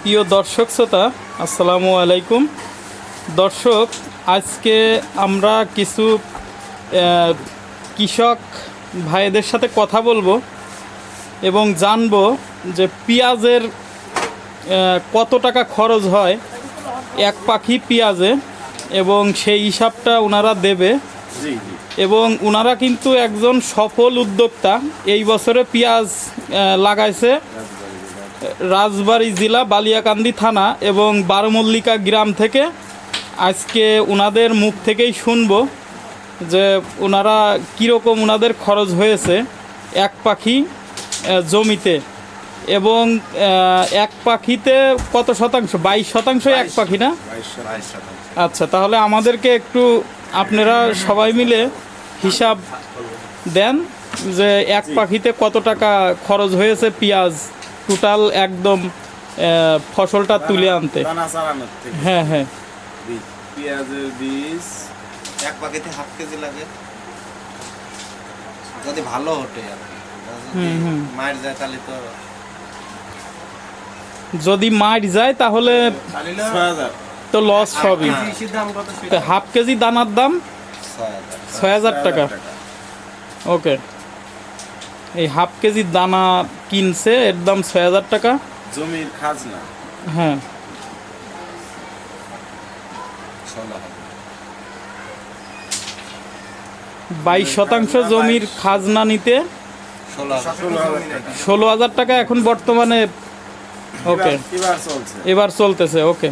প্রিয় দর্শক শ্রোতা আসসালামু আলাইকুম। দর্শক আজকে আমরা কিছু কৃষক ভাইদের সাথে কথা বলব এবং জানব যে পেঁয়াজের কত টাকা খরচ হয় এক পাখি পেঁয়াজে এবং সেই হিসাবটা ওনারা দেবে। এবং ওনারা কিন্তু একজন সফল উদ্যোক্তা। এই বছরে পেঁয়াজ লাগাইছে। রাজবাড়ী জেলা বালিয়াকান্দি থানা এবং বারমল্লিকা গ্রাম থেকে আজকে ওনাদের মুখ থেকেই শুনব যে ওনারা কীরকম ওনাদের খরচ হয়েছে এক পাখি জমিতে এবং এক পাখিতে কত শতাংশ? বাইশ শতাংশ এক পাখি না? আচ্ছা তাহলে আমাদেরকে একটু আপনারা সবাই মিলে হিসাব দেন যে এক পাখিতে কত টাকা খরচ হয়েছে পেঁয়াজ টোটাল একদম ফসলটা তুলে আনতে। হ্যাঁ হ্যাঁ। পেঁয়াজের বীজ এক পাখিতে হাফ কেজি লাগে। যদি ভালো আর। মায়ের যায় তাহলে তো যদি মার যায় তাহলে তো লস হবে হাফ কেজি দানার দাম ছয় ছয় হাজার টাকা। ওকে এই হাফ কেজি দানা কিনছে এর দাম ছয় হাজার টাকা। জমির খাজনা? হ্যাঁ। বাইশ শতাংশ জমির খাজনা নিতে ষোলো হাজার টাকা। এখন বর্তমানে ওকে এবার- এবার চলছে। এবার চলতেছে ওকে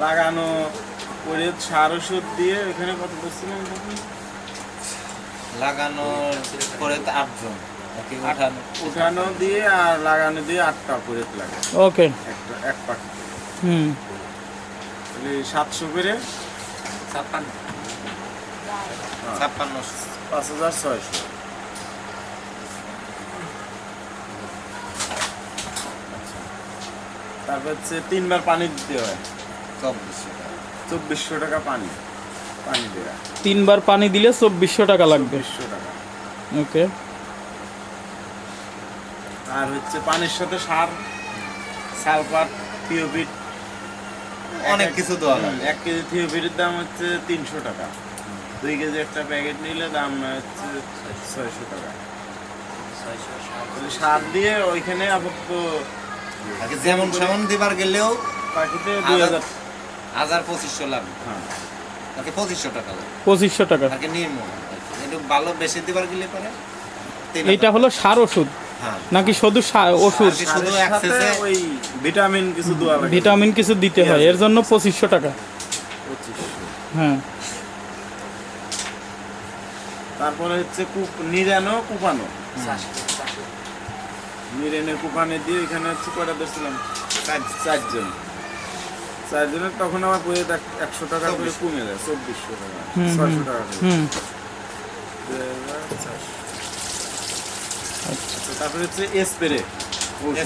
লাগানো সার ওষুধ দিয়ে এখানে কত? লাগানোর পরে তো আটজন। উঠানো উঠানো দিয়ে আর লাগানো দিয়ে আটটা করে লাগে। ওকে। একটা এক পাখি হুম। তাহলে সাতশো করে? ছাপ্পান্ন। ছাপ্পান্ন। পাঁচ হাজার ছয়শো। তারপর হচ্ছে তিনবার পানি দিতে হয়। চব্বিশশো টাকা। চব্বিশশো টাকা পানি। পানি দেওয়া তিনবার পানি দিলে চব্বিশশো টাকা লাগবে। চব্বিশশো টাকা। ওকে। আর হচ্ছে পানির সাথে সার সালফার থিওপিট অনেক কিছু দেওয়া লাগে। এক কেজি থিওপিটের দাম হচ্ছে তিনশো টাকা। দুই কেজি একটা প্যাকেট নিলে দাম হচ্ছে ছয়শো টাকা। সার দিয়ে ওইখানে আপাতত যেমন সেমন দিবার গেলেও পাখিতে দুই হাজার হাজার পঁচিশশো লাগবে। হ্যাঁ। পঁচিশশো টাকা পঁচিশশো টাকা। নাকি নির্মল একটু ভালো বেশি দিবার গেলে পরে এইটা হলো সার ওষুধ। হ্যাঁ। নাকি শুধু ওষুধ? ভিটামিন কিছু ভিটামিন কিছু দিতে হয়। এর জন্য পঁচিশশো টাকা। হ্যাঁ। তারপরে হচ্ছে কুপ নিরানো কুপানো। নিরেনে কুপানে দিয়ে এখানে হচ্ছে কয়টা ধরছিলাম? চারজন। চারজনের তখন আমার বইয়ে একশো টাকা করে কমে যায় চব্বিশশো টাকা। ছয়শো। আচ্ছা, তারপরে হচ্ছে স্প্রে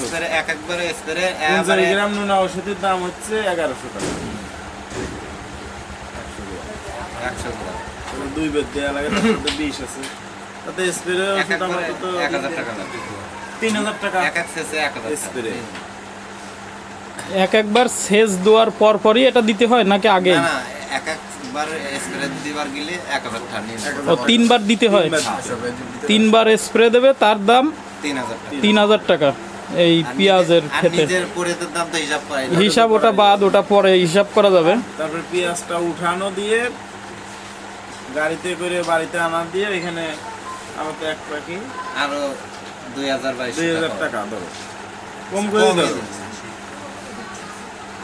স্প্রে এক একবারে স্প্রে পঞ্চাশ গ্রাম নুনা ওষুধের দাম হচ্ছে এগারোশো টাকা। একশো গ্রাম। দুই বেদ দেওয়া লাগে বিষ আছে। তাতে স্প্রে ওষুধ আমার তো এক হাজার টাকা তিন হাজার টাকা। এক এক শেষে এক একবার সেচ দেওয়ার পর পরই এটা দিতে হয় নাকি আগে? না এক একবার স্প্রে দিবার গেলে ও তিনবার দিতে হয়? তিনবার স্প্রে দেবে তার দাম তিন হাজার টাকা। এই পেঁয়াজের তো হিসাব করাই না। হিসাব ওটা বাদ ওটা পরে হিসাব করা যাবে। তারপরে পেঁয়াজটা উঠানো দিয়ে গাড়িতে করে বাড়িতে আনা দিয়ে এখানে আমার তো এক পাখি আরও দুই হাজার বাইশ টাকা ধরো কম করে যাচ্ছে।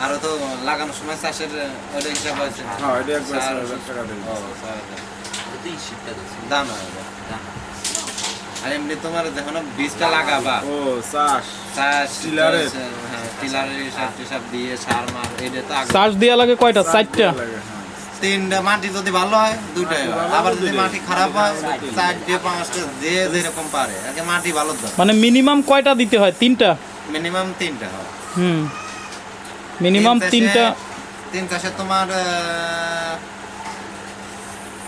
আরও তো লাগানোর সময় চাষের ওইটা হিসাব হয়েছে হ্যাঁ এটা একবার সার হাজার। টাকা দেবে ও, ছয় হাজার। দাম আর এমনি তোমার যখন বীজটা লাগাবা। ও চাষ। চাষ টিলারের? হ্যাঁ হিসাব টিসাব দিয়ে সার মার এটা তো আগে চার্জ দেওয়া লাগে কয়টা? চারটা? হ্যাঁ। তিনটা মাটি যদি ভালো হয় ভালো আবার যদি মাটি খারাপ হয়। চারটে পাঁচটা যে যেরকম পারে। আগে মাটি ভালো মানে মিনিমাম কয়টা দিতে হয়? তিনটা? মিনিমাম তিনটা হয়। হুম। মিনিমাম তিনটা তিন চাষে তোমার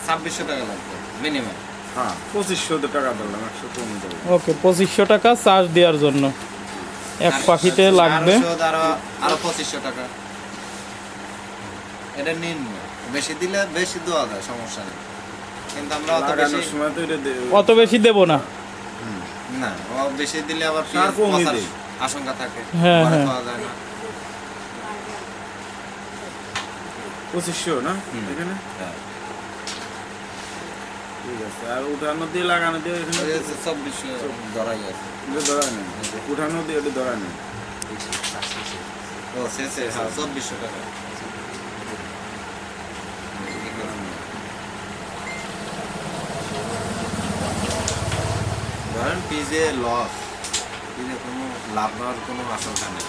ছাব্বিশশো টাকা লাগবে মিনিমাম হ্যাঁ পঁচিশশো টাকা ধরলাম একশো কম দেবো ওকে পঁচিশশো টাকা চার্জ দেওয়ার জন্য। এক পাখিতে লাগবে। আরও আরও আরও পঁচিশশো টাকা। এটা নিন বেশি দিলে বেশি দেওয়া যায় সমস্যা নেই। কিন্তু আমরা অত বেশি সময় তো অত বেশি দেব না। না ও বেশি দিলে আবার। আশঙ্কা থাকে হ্যাঁ, হ্যাঁ। পাওয়া যায় না পঁচিশশো না? এখানে? হ্যাঁ। ঠিক আছে আর উঠানো দিয়ে লাগানো দিয়ে এখানে? চব্বিশশো ধরাই আছে। এটা ধরা নেই উঠানো দিয়ে এটা ধরা নেই ও শেষে হ্যাঁ চব্বিশশো টাকা। ধরেন পিজে লস পিজে কোনো লাভ নেওয়ার কোনো আশঙ্কা নেই।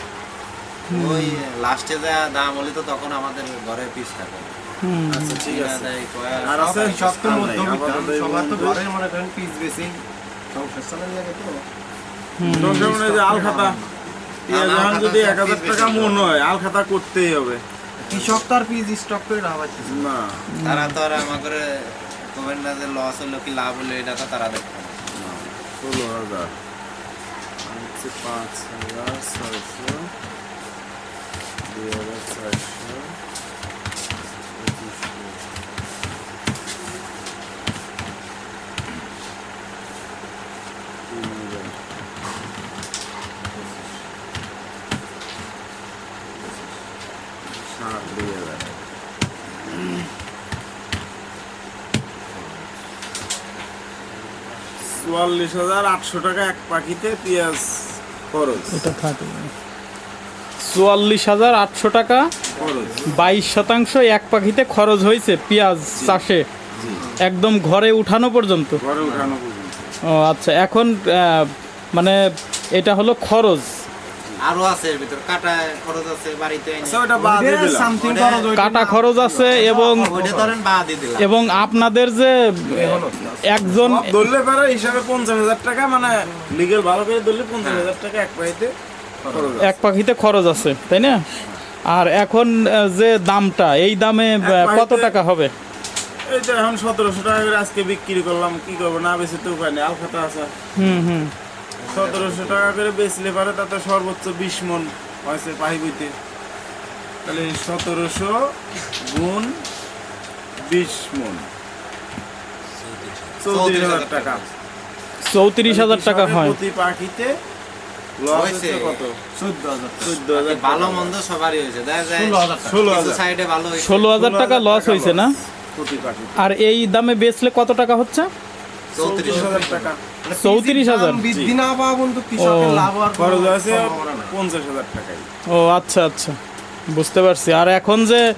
ওই লাস্টে যা দাম হলে তো তখন আমাদের ঘরে পিস থাকে। আচ্ছা ঠিক আছে আর আছে সব তো মধ্যবিত্ত সবার তো পর্যন্ত। মনে করেন পিস বেশি। সংসার চালানো লাগে তো। দরকার মনে যে আল খাতা পেঁয়াজ না, আল এখন যদি এক হাজার টাকা মন হয় আল খাতা করতেই হবে। কৃষক তো আর পিস স্টক করে রাখা না। তারা তো আর আমাকে কমেন্ট না যে লস হলো কি লাভ হলো এটা তো তারা দেখবে ষোলো হাজার। পাঁচ হাজার ছয়শো। চুয়াল্লিশ হাজার আটশো টাকা এক পাখিতে পেঁয়াজ খরচ। এটা থাকে চুয়াল্লিশ হাজার আটশো টাকা। বাইশ শতাংশ এক পাখিতে খরচ হয়েছে পেঁয়াজ চাষে। একদম ঘরে উঠানো পর্যন্ত। ঘরে উঠানো পর্যন্ত। ও আচ্ছা এখন মানে এটা হলো খরচ। আরও আছে এর ভিতর কাটা খরচ আছে বাড়িতে। আচ্ছা কাটা খরচ আছে এবং এবং আপনাদের যে একজন ধরলে পারে হিসাবে পঞ্চাশ হাজার টাকা মানে লিগেল ভালো করে ধরলে পঞ্চাশ হাজার টাকা এক পাইতে আছে। এক পাখিতে খরচ আছে তাই না? আর এখন যে দামটা এই দামে কত টাকা হবে? এই এখন সতেরোশো টাকা করে আজকে বিক্রি করলাম কি করব? না বেশি তো উপায় নেই আলখাতা আছে। হুম হুম। সতেরোশো টাকা করে বেচলে পারে তাতে সর্বোচ্চ বিশ মন হয়েছে পাহি বইতে। তাহলে সতেরোশো গুণ বিশ মন। চৌত্রিশ হাজার টাকা। চৌত্রিশ হাজার টাকা হয়। প্রতি পাখিতে ষোলো হাজার টাকা। লস হয়েছে। না? আর এই দামে বেচলে কত টাকা হচ্ছে? চৌত্রিশ হাজার টাকা। মানে ও। আচ্ছা আচ্ছা। বুঝতে পারছি। আর এখন যে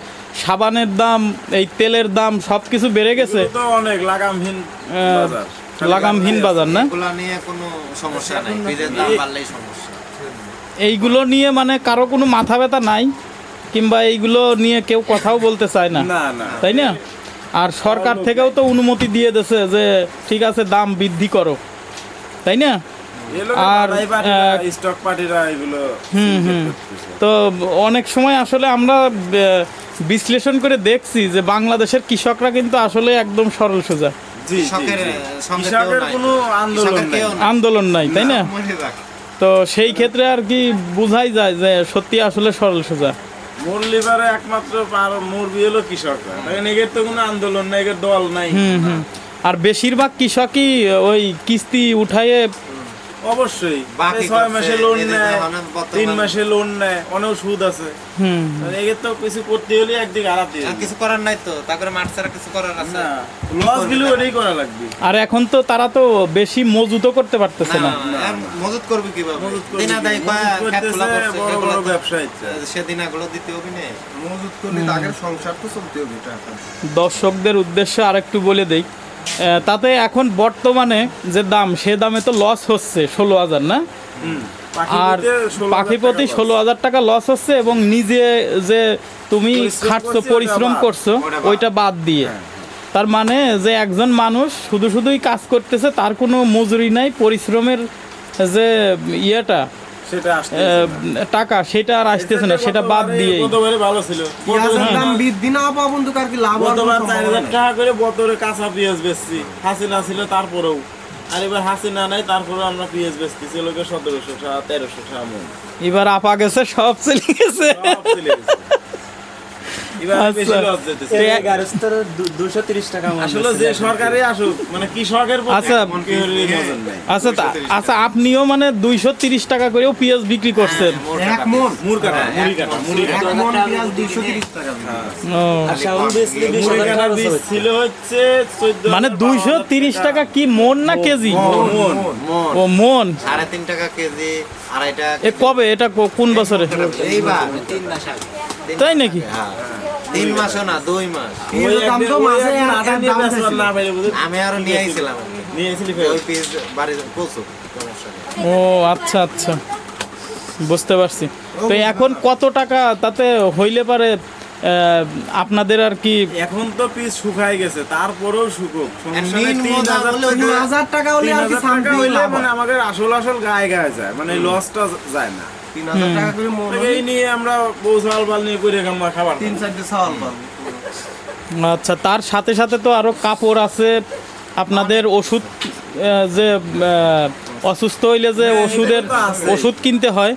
সাবানের দাম এই তেলের দাম সব কিছু বেড়ে গেছে। অনেক লাগামহীন বাজার। খালি লাগামহীন বাজার না? এগুলা নিয়ে কোনো সমস্যা নাই বীজের দাম বাড়লেই সমস্যা। এইগুলো নিয়ে মানে কারও কোনো মাথা ব্যথা নাই? কিংবা এইগুলো নিয়ে কেউ কথাও বলতে চায় না? তাই না? আর সরকার থেকেও তো অনুমতি দিয়ে দিয়েছে যে ঠিক আছে দাম বৃদ্ধি করো। তাই না? আর, আর স্টক পার্টিরা এগুলো হুম, হুম। তো অনেক সময় আসলে আমরা বিশ্লেষণ করে দেখছি যে বাংলাদেশের কৃষকরা কিন্তু আসলে একদম সরল সোজা। আন্দোলন নেই। তাই না? তো সেই ক্ষেত্রে আর কি বোঝাই যায় যে সত্যি আসলে সরল সোজা? মুরলিবারে একমাত্র মুরগি হলো কৃষকরা দেখেন তো কোনো আন্দোলন নাই এদের দল নাই। হুম হুম। আর বেশিরভাগ কৃষকই ওই কিস্তি উঠায়ে অবশ্যই। বাকি ছয় মাসে লোন নেয় তিন মাসে লোন নেয় অনেক সুদ আছে। হুম। তো কিছু করতে হলে একদিকে হারাতে কিছু করার নাই তো তারপরে মাঠ ছাড়া কিছু করার আছে। লসগুলো ওটাই করা লাগবে। আর এখন তো তারা তো বেশি মজুতও করতে পারতেছে না, মজুত করবে কীভাবে? মজুত করবে দিনা খোলা করছে, বড় বড় তো- ব্যবসায়ীরা। সেদিন দিতে হবে না। মজুত করলে তাদের সংসার তো চলতে হবে দর্শকদের উদ্দেশ্যে আরেকটু বলে দেই তাতে এখন বর্তমানে যে দাম সে দামে তো লস হচ্ছে ষোলো হাজার না? আর পাখি প্রতি ষোলো হাজার টাকা লস হচ্ছে এবং নিজে যে তুমি খাটছো পরিশ্রম করছ ওইটা বাদ। দিয়ে। হ্যাঁ। তার মানে যে একজন মানুষ শুধু শুধুই কাজ করতেছে তার কোনো মজুরি নাই পরিশ্রমের যে ইয়েটা টাকা সেটা আর আসতেছে না সেটা বাদ দিয়ে ভালো ছিল। দাম বৃদ্ধি না পাওয়া বন্ধু আর কি লাভ গতবার চার হাজার টাকা করে বতরে কাঁচা পেঁয়াজ বেচছি। হাসিনা ছিল তারপরেও। আর এবার হাসিনা নাই তারপরে আমরা পেঁয়াজ বেচতেছি লোকে সতেরোশো টাকা তেরোশো টাকা এবার আপা গেছে। সব চলে গেছে সব চলে গেছে। এবার বেশি আচ্ছা। টাকা মন আসলে যে সরকারে আসুক মানে কৃষকের প্রতি আচ্ছা। মন নাই আচ্ছা আচ্ছা আপনিও মানে দুইশো তিরিশ টাকা করেও পেঁয়াজ বিক্রি করছেন। এক মন দুইশো তিরিশ টাকা মানে দুইশো তিরিশ টাকা। কি মন না কেজি? ও মন। সাড়ে তিন টাকা কেজি আড়াইটা এ কবে? এটা কোন বছরে? এইবার তিন মাস আগে। তিন তাই নাকি? হ্যাঁ। তিন মাসও না দুই মাস? আমি আরও নিয়ে আইছিলাম ও আচ্ছা আচ্ছা। বুঝতে পারছি। তো এখন কত টাকা তাতে হইলে পারে আহ, আপনাদের আর কি? এখন তো পিস শুকাই গেছে তারপরেও শুকুক। হাজার টাকা হলে মানে। আমাদের আসল আসল গায়ে গায়ে যায় মানে লসটা যায় না। তিন হাজার টাকা করে মন এই নিয়ে আমরা বউ চাল বাল নিয়ে করে আমরা খাবার তিন চারটে চাওয়াল পাবো আচ্ছা তার সাথে সাথে তো আরও কাপড় আছে। আপনাদের ওষুধ যে অসুস্থ হইলে যে হ্যাঁ, ওষুধের। ওষুধ কিনতে হয়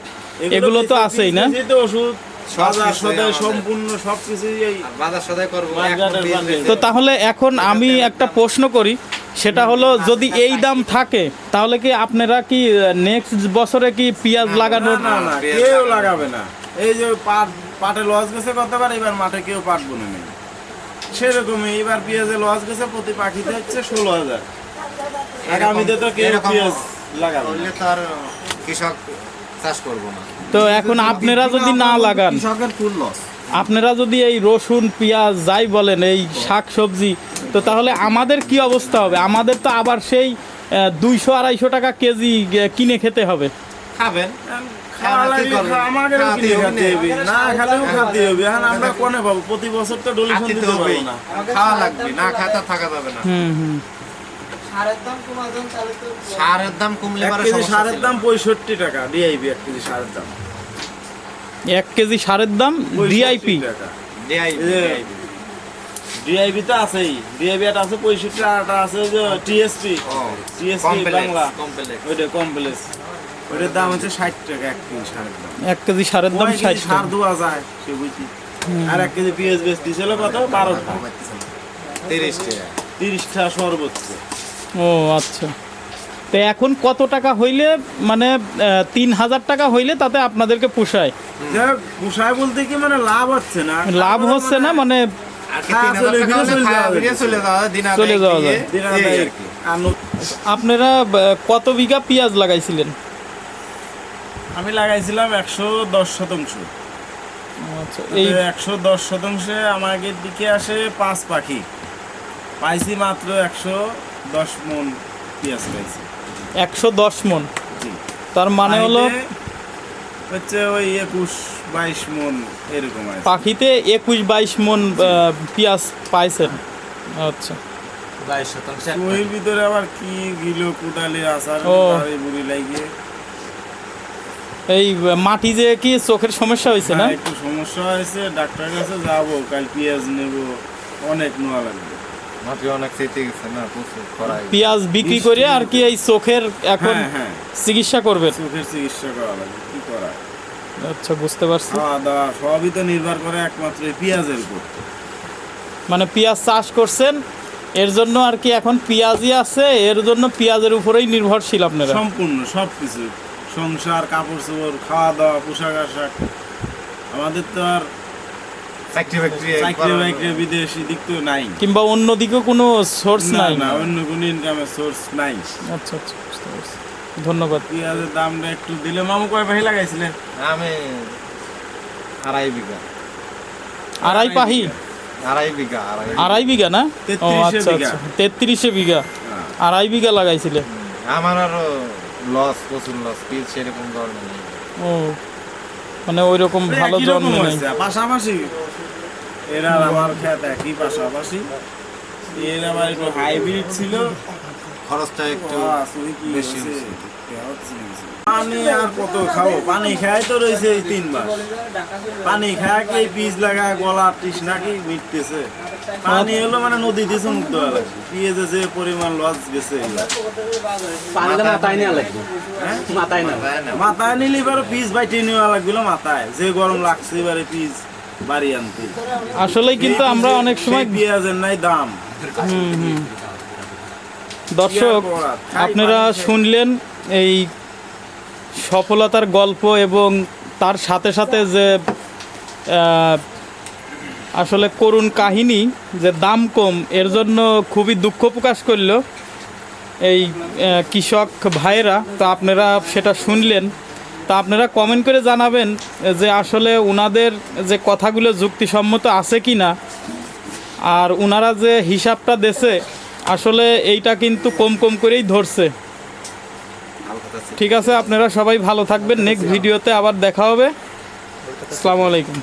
এগুলো তো আছেই না? ওষুধ। সম্পূর্ণ তো তাহলে এখন আমি একটা প্রশ্ন করি সেটা হলো যদি এই দাম থাকে তাহলে কি আপনারা কি নেক্সট বছরে কি পেঁয়াজ লাগানোর না না কেউ লাগাবে না। এই যে পাট পাটে লস গেছে কতবার এবার মাঠে কেউ পাট বনে নেই। সেরকমই এবার পেঁয়াজে লস গেছে প্রতি পাখিতে হচ্ছে ষোলো হাজার। আগামীতে তো কেউ এরকম পেঁয়াজ লাগাবে। করলে কৃষক চাষ করব না। তো এখন আপনারা যদি না লাগান কৃষকের ফুল লস আপনারা যদি এই রসুন পেঁয়াজ যাই বলেন এই শাক সবজি তো তাহলে আমাদের কি অবস্থা হবে? আমাদের তো আবার সেই দুইশো আড়াইশো টাকা কেজি কিনে খেতে হবে। খাবেন? খাওয়া কি লাগলে করবেন? খা- আমাদেরও খাওয়াতে কিনে হবে খাতে হবে। না খালেও খাতে হবে। এখন আমরা কোনে পাবো? প্রতি বছর তো ডোনেশন দিতে পারব না। খাওয়া লাগবে। না খাতে থাকা যাবে না। হুম হুম। সারের দাম কমলে সারের দাম পঁয়ষট্টি টাকা ডিআইবি এক কেজি সারের দাম। এক কেজি সারের দাম ডিআইপি ডিআইবি তো আছেই। ডিআইবি একটা আছে পঁয়ষট্টি আর একটা আছে যে টিএসপি টিএসপি বাংলা। ওইটা কমপ্লেক্স ওইটার দাম হচ্ছে ষাট টাকা এক কেজি সারের দাম। এক কেজি সারের দাম ষাট সার দেওয়া যায় সে বুঝি। আর এক কেজি পেঁয়াজ বেচ দিছিল কত? বারোটা তিরিশ টাকা। তিরিশটা সর্বোচ্চ। ও আচ্ছা। তো এখন কত টাকা হইলে মানে তিন হাজার টাকা হইলে তাতে আপনাদেরকে পোষায়? পোষায় বলতে কি মানে লাভ হচ্ছে না। লাভ হচ্ছে না মানে চলে যাওয়া যায়, আপনারা কত বিঘা পেঁয়াজ লাগাইছিলেন? আমি লাগাইছিলাম একশো দশ শতাংশ। আচ্ছা এই একশো দশ শতাংশে আমাদের দিকে আসে পাঁচ পাখি। পাইছি মাত্র একশো দশ মন পেঁয়াজ পাইছি একশো দশ মন। তার মানে হলো হচ্ছে ওই একুশ বাইশ মন এরকম আছে। পাখিতে একুশ বাইশ মন পেঁয়াজ পাইছেন। আচ্ছা। বাইশ শতাংশ। ওই ভিতরে আবার কি গিলো কুদালে আসার ও। বাড়ি বুড়ি লাগিয়ে। এই মাটি যে কি চোখের সমস্যা হয়েছে না? হ্যাঁ, একটু সমস্যা হয়েছে ডাক্তারের কাছে যাব কাল পেঁয়াজ নেব অনেক নোয়া লাগবে। পেঁয়াজ বিক্রি করে আর কি এই চোখের এখন হ্যাঁ হ্যাঁ। চিকিৎসা করবেন। চোখের চিকিৎসা করা কি করা আচ্ছা বুঝতে পারছি। খাওয়া দাওয়া সবই তো নির্ভর করে একমাত্র পেঁয়াজের উপর। মানে পেঁয়াজ চাষ করছেন এর জন্য আর কি এখন পেঁয়াজই আছে এর জন্য পেঁয়াজের উপরেই নির্ভরশীল আপনারা। সম্পূর্ণ সব কিছু সংসার কাপড় চোপড় খাওয়া দাওয়া পোশাক আশাক আমাদের তো আর চাকরি বাকরি চাকরি বাকরি বিদেশি দিক তো নাই। কিংবা অন্যদিকে কোনো সোর্স নাই? না অন্য কোনো ইনকামের সোর্স নাই। আচ্ছা আচ্ছা বুঝতে পারছি। ধন্যবাদ। পেঁয়াজের দামটা একটু দিলে মামু কয় ভাই লাগাইছিলেন আমি আড়াই বিঘা। আড়াই পাহি? আড়াই বিঘা আড়াই আড়াই বিঘা না? ও তেত্রিশে আচ্ছা বিঘা। আচ্ছা। তেত্রিশে বিঘা। হ্যাঁ। আড়াই বিঘা লাগাইছিলে? আমার আরও লস প্রচুর লস পিস সেরকম ধরনের নেই। ও মানে ওই রকম ভালো জন্ম নেই। হয়েছে, পাশাপাশি? এরা আর আমার খেত একই পাশাপাশি। এর আমার একটু হাইব্রিড ছিল। খরচটা একটু বেশি। পানি আর কত খাব? পানি খাই তো রয়েছে এই তিন মাস। পানি খায় কি বীজ লাগা গলা তৃষ্ণা কি মিটতেছে? পানি হলো মানে নদী দিয়ে মুক্ত হওয়া লাগবে যে পরিমাণ লস গেছে মাথায় হ্যাঁ? মাথায় নিলে এবার পিস বাইটে নেওয়া লাগবে মাথায়। যে গরম লাগছে এবারে পিস বাড়ি আনতে। আসলে কিন্তু আমরা অনেক সময় পেঁয়াজের নাই দাম। দর্শক আপনারা শুনলেন এই সফলতার গল্প এবং তার সাথে সাথে যে আসলে করুণ কাহিনী, যে দাম কম, এর জন্য খুবই দুঃখ প্রকাশ করল এই কৃষক ভাইয়েরা। তো আপনারা সেটা শুনলেন। তা আপনারা কমেন্ট করে জানাবেন যে আসলে ওনাদের যে কথাগুলো যুক্তিসম্মত আছে কি না আর ওনারা যে হিসাবটা দেছে, আসলে এইটা কিন্তু কম কম করেই ধরছে। ঠিক আছে আপনারা সবাই ভালো থাকবেন। নেক্সট ভিডিওতে আবার দেখা হবে। আসসালামু আলাইকুম।